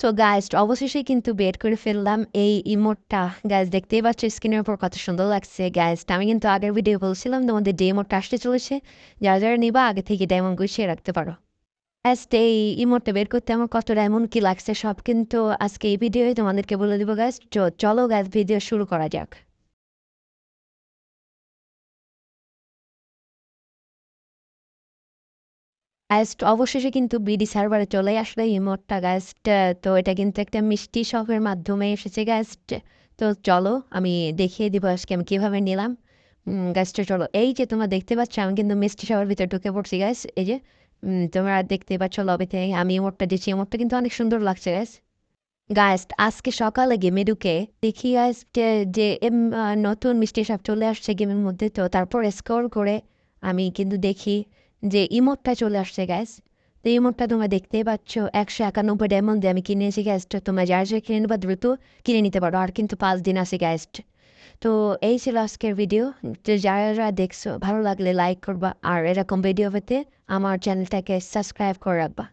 তো গাইজ অবশেষে কিন্তু বের করে ফেললাম এই ইমোটটা গাইজ দেখতেই পাচ্ছ, স্ক্রিনের উপর কত সুন্দর লাগছে। গাইজটা আমি কিন্তু আগের ভিডিও বলছিলাম, তোমাদের ডে ইমোটটা আসতে চলেছে, যার যারা নিবা, আগে থেকে ডায়মন্ড গুছিয়ে রাখতে পারো। অ্যাস্ট এই ইমোটটা বের করতে আমার কত ডায়মন্ড কি লাগছে, সব কিন্তু আজকে এই ভিডিওই তোমাদেরকে বলে দেবো গাইজ চলো গাইজ ভিডিও শুরু করা যাক। অ্যাস্ট অবশেষে কিন্তু বিডি সার্ভারে চলে আসলে ইমোটটা গ্যাস্ট তো এটা কিন্তু একটা মিষ্টি শপের মাধ্যমে এসেছে গ্যাস্ট তো চলো আমি দেখিয়ে দিব আজকে আমি কীভাবে নিলাম। গ্যাসটা চলো। এই যে তোমরা দেখতে পাচ্ছ, আমি কিন্তু মিষ্টি শপের ভিতরে ঢুকে পড়ছি গ্যাস এই যে তোমরা দেখতে পাচ্ছ লবিতে, আমি ইমোটটা দিচ্ছি ইমোটটা কিন্তু অনেক সুন্দর লাগছে গ্যাস গাইস আজকে সকালে গেমে ঢুকে দেখি গাইস যে নতুন মিষ্টি সাপ চলে আসছে গেমের মধ্যে, তো তারপর স্কোর করে আমি কিন্তু দেখি যে ইমোটটা চলে আসছে গ্যাস তো ইমোটটা তোমরা দেখতেই পাচ্ছ, একশো একানব্বই ডায়মন্ড দিয়ে আমি কিনেছি গ্যাসটা তোমরা যার যা কিনে নেবা দ্রুত কিনে নিতে পারো, আর কিন্তু পাঁচ দিন আছে গ্যাসট তো এই ছিল আজকের ভিডিও তো যারা যারা দেখছ, ভালো লাগলে লাইক করবা, আর এরকম ভিডিও পেতে আমার চ্যানেলটাকে সাবস্ক্রাইব করে রাখবা।